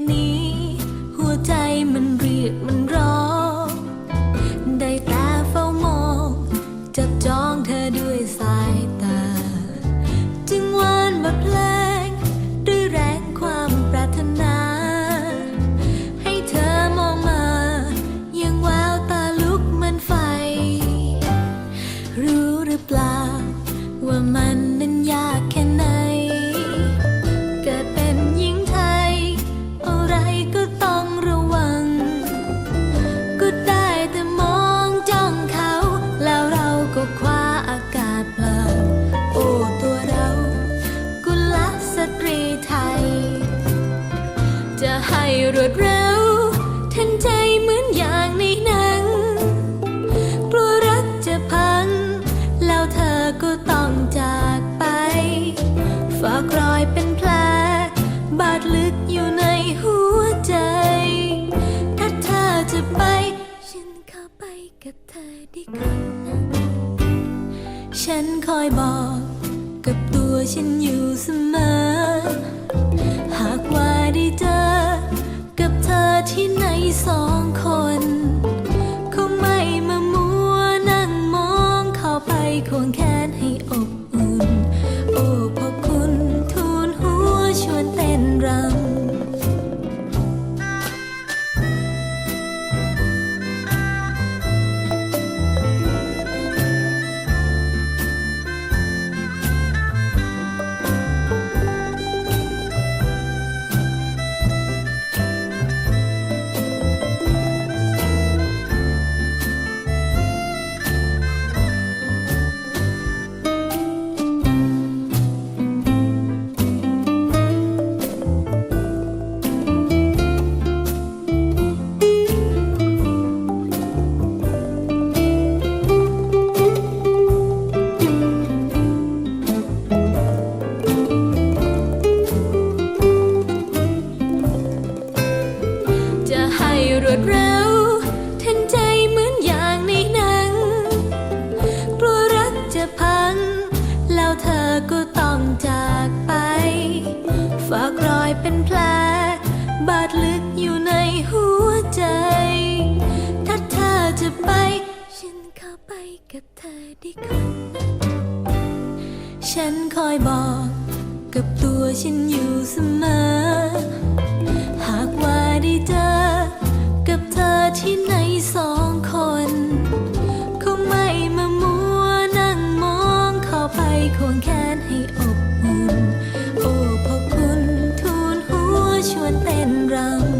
นนี้ หัวใจมันเรียกมันร้อง อก็ต้องจากไปฝากรอยเป็นแผลบาดลึกอยู่ในหัวใจ ถ้าเธอจะไป ฉันเข้าไปกับเธอได้ครั้นฉันคอยบอกกับตัวฉันอยู่เสมอ หากว่าได้เจอ กับเธอที่ไหนสองคนากรอยเป็นแผลบาดลึกอยู่ในหัวใจ ถ้าเธอจะไป ฉันเข้าไปกับเธอดีกว่าฉันคอยบอกกับตัวฉันอยู่เสมอ หากว่าได้เจอกับเธอที่ไหน răng.